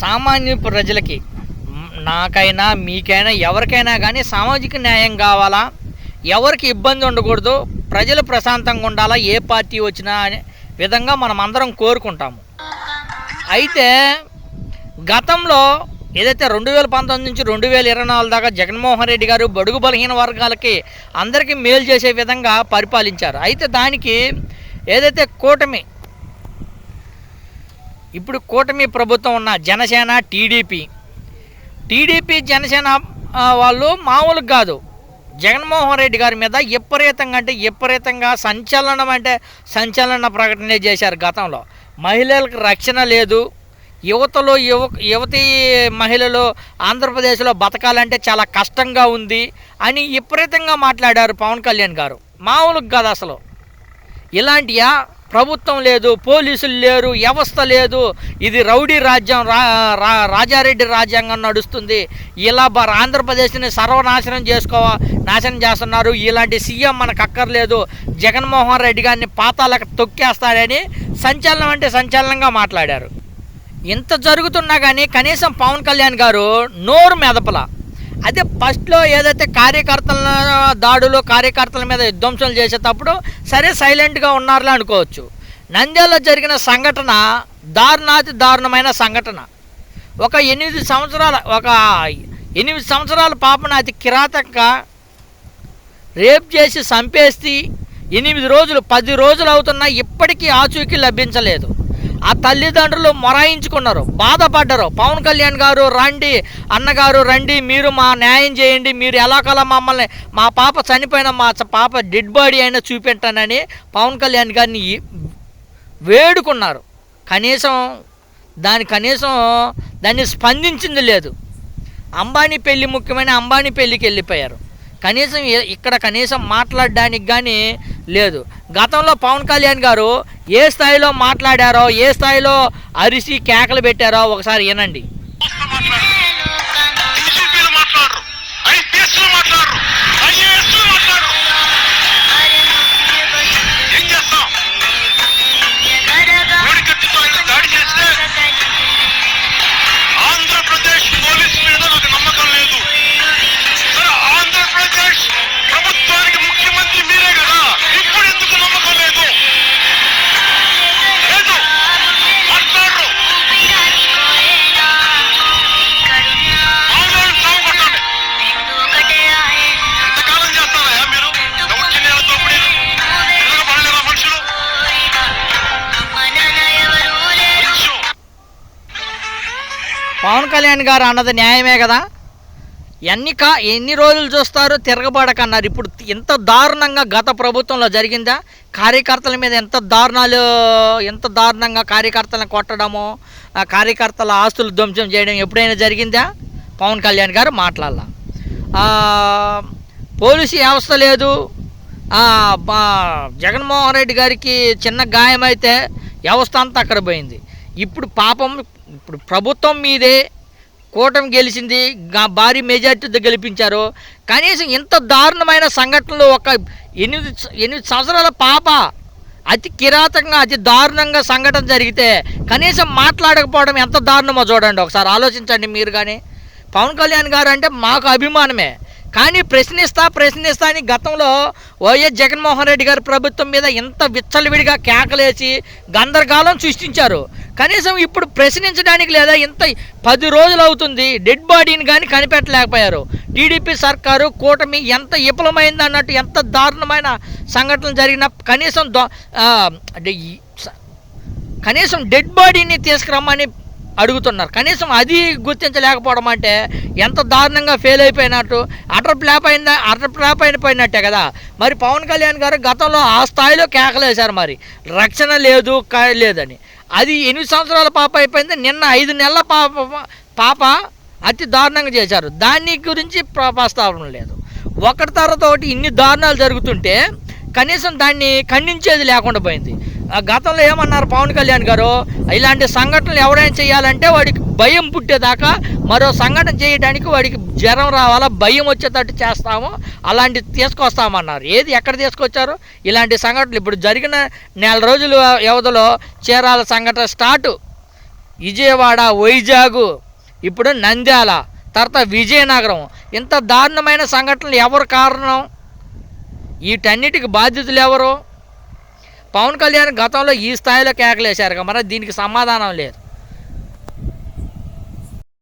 సామాన్య ప్రజలకి నాకైనా మీకైనా ఎవరికైనా కానీ సామాజిక న్యాయం కావాలా? ఎవరికి ఇబ్బంది ఉండకూడదు? ప్రజలు ప్రశాంతంగా ఉండాలా? ఏ పార్టీ వచ్చినా అనే విధంగా మనం అందరం కోరుకుంటాము. అయితే గతంలో ఏదైతే రెండు వేల పంతొమ్మిది నుంచి రెండు వేల ఇరవై నాలుగు దాకా జగన్మోహన్ రెడ్డి గారు బడుగు బలహీన వర్గాలకి అందరికీ మేలు చేసే విధంగా పరిపాలించారు. అయితే దానికి ఏదైతే కూటమి ఇప్పుడు కూటమి ప్రభుత్వం ఉన్న జనసేన టీడీపీ. టీడీపీ జనసేన వాళ్ళు మామూలు కాదు. జగన్మోహన్ రెడ్డి గారి మీద విపరీతంగా అంటే విపరీతంగా సంచలనం అంటే సంచలన ప్రకటన చేశారు గతంలో. మహిళలకు రక్షణ లేదు. యువతలో యువ యువతి మహిళలు ఆంధ్రప్రదేశ్లో బతకాలంటే చాలా కష్టంగా ఉంది అని విపరీతంగా మాట్లాడారు పవన్ కళ్యాణ్ గారు. మామూలుగా కాదు అసలు. ఇలాంటియా? ప్రభుత్వం లేదు పోలీసులు లేరు వ్యవస్థ లేదు. ఇది రౌడీ రాజ్యం రా రా- రాజారెడ్డి రాజ్యాంగం నడుస్తుంది. ఇలా బ ఆంధ్రప్రదేశ్ని సర్వనాశనం చేసుకో నాశనం చేస్తున్నారు. ఇలాంటి సీఎం మనకు అక్కర్లేదు. జగన్మోహన్ రెడ్డి గారిని పాతాలకు తొక్కేస్తాడని సంచలనం అంటే సంచలనంగా మాట్లాడారు. ఇంత జరుగుతున్నా కానీ కనీసం పవన్ కళ్యాణ్ గారు నోరు మెదపల. అదే ఫస్ట్లో ఏదైతే కార్యకర్తల దాడులు కార్యకర్తల మీద విధ్వంసం చేసేటప్పుడు సరే సైలెంట్గా ఉన్నారులే అనుకోవచ్చు. నంద్యాలలో జరిగిన సంఘటన దారుణాతి దారుణమైన సంఘటన. ఒక ఎనిమిది సంవత్సరాల ఒక ఎనిమిది సంవత్సరాల పాపను అతి కిరాతకంగా రేప్ చేసి చంపేసి ఎనిమిది రోజులు పది రోజులు అవుతున్నా ఇప్పటికీ ఆచూకీ లభించలేదు. ఆ తల్లిదండ్రులు మొరాయించుకున్నారు బాధపడ్డారు. పవన్ కళ్యాణ్ గారు రండి అన్నగారు రండి మీరు మా న్యాయం చేయండి మీరు ఎలాగలా మమ్మల్ని మా పాప చనిపోయిన మా పాప డెడ్ బాడీ అయినా చూపెట్టానని పవన్ కళ్యాణ్ గారిని వేడుకున్నారు. కనీసం దాని కనీసం దాన్ని స్పందించింది లేదు. అంబానీ పెళ్ళి ముఖ్యమైన అంబానీ పెళ్ళికి వెళ్ళిపోయారు. కనీసం ఇక్కడ కనీసం మాట్లాడడానికి కానీ లేదు. గతంలో పవన్ కళ్యాణ్ గారు ఏ స్థాయిలో మాట్లాడారో ఏ స్థాయిలో అరిసి కేకలు పెట్టారో ఒకసారి వినండి. మాట్లాడరు. పవన్ కళ్యాణ్ గారు అన్నది న్యాయమే కదా? ఎన్ని కా ఎన్ని రోజులు చూస్తారు తిరగబడకన్నారు. ఇప్పుడు ఎంత దారుణంగా గత ప్రభుత్వంలో జరిగిందా? కార్యకర్తల మీద ఎంత దారుణాలు ఎంత దారుణంగా కార్యకర్తలను కొట్టడము ఆ కార్యకర్తల ఆస్తులు ధ్వంసం చేయడం ఎప్పుడైనా జరిగిందా? పవన్ కళ్యాణ్ గారు మాట్లాడాల. పోలీసు వ్యవస్థ లేదు. జగన్మోహన్ రెడ్డి గారికి చిన్న గాయమైతే వ్యవస్థ అంతా అక్కడ పోయింది. ఇప్పుడు పాపం ఇప్పుడు ప్రభుత్వం మీదే కూటమి గెలిచింది భారీ మెజార్టీతో గెలిపించారు. కనీసం ఇంత దారుణమైన సంఘటనలు ఒక ఎనిమిది ఎనిమిది సంవత్సరాల పాప అతి కిరాతకంగా అతి దారుణంగా సంఘటన జరిగితే కనీసం మాట్లాడకపోవడం ఎంత దారుణమో చూడండి. ఒకసారి ఆలోచించండి మీరు కానీ పవన్ కళ్యాణ్ గారు అంటే మాకు అభిమానమే. కానీ ప్రశ్నిస్తా ప్రశ్నిస్తా అని గతంలో వైఎస్ జగన్మోహన్ రెడ్డి గారి ప్రభుత్వం మీద ఇంత విచ్చలవిడిగా కేకలేసి గందరగోళం సృష్టించారు. కనీసం ఇప్పుడు ప్రశ్నించడానికి లేదా ఇంత పది రోజులు అవుతుంది డెడ్ బాడీని కానీ కనిపెట్టలేకపోయారు. టీడీపీ సర్కారు కూటమి ఎంత విఫలమైంది అన్నట్టు ఎంత దారుణమైన సంఘటనలు జరిగిన కనీసం కనీసం డెడ్ బాడీని తీసుకురమ్మని అడుగుతున్నారు. కనీసం అది గుర్తించలేకపోవడం అంటే ఎంత దారుణంగా ఫెయిల్ అయిపోయినట్టు అటర్ ఫ్లాప్ అయిందా అటర్ ఫ్లాప్ అయిపోయినట్టే కదా. మరి పవన్ కళ్యాణ్ గారు గతంలో ఆ స్థాయిలో కేకలేశారు మరి. రక్షణ లేదు లేదని. అది ఎనిమిది సంవత్సరాల పాప అయిపోయింది నిన్న ఐదు నెలల పాప పాప అతి దారుణంగా చేశారు. దాని గురించి ప్రస్తావన లేదు. ఒకటి తర్వాత ఒకటి ఇన్ని దారుణాలు జరుగుతుంటే కనీసం దాన్ని ఖండించేది లేకుండా పోయింది. గతంలో ఏమన్నారు పవన్ కళ్యాణ్ గారు? ఇలాంటి సంఘటనలు ఎవరైనా చేయాలంటే వాడికి భయం పుట్టేదాకా మరో సంఘటన చేయడానికి వాడికి జ్వరం రావాలా భయం వచ్చేటట్టు చేస్తాము అలాంటి తీసుకొస్తామన్నారు. ఏది ఎక్కడ తీసుకొచ్చారు? ఇలాంటి సంఘటనలు ఇప్పుడు జరిగిన నెల రోజుల వ్యవధిలో చీరాల సంఘటన స్టార్ట్. విజయవాడ వైజాగ్ ఇప్పుడు నంద్యాల తర్వాత విజయనగరం. ఇంత దారుణమైన సంఘటనలు ఎవరు కారణం? వీటన్నిటికి బాధ్యతలు ఎవరు? పవన్ కళ్యాణ్ గతంలో ఈ స్థాయిలో కేకలేశారు కదా, మరి దీనికి సమాధానం లేదు.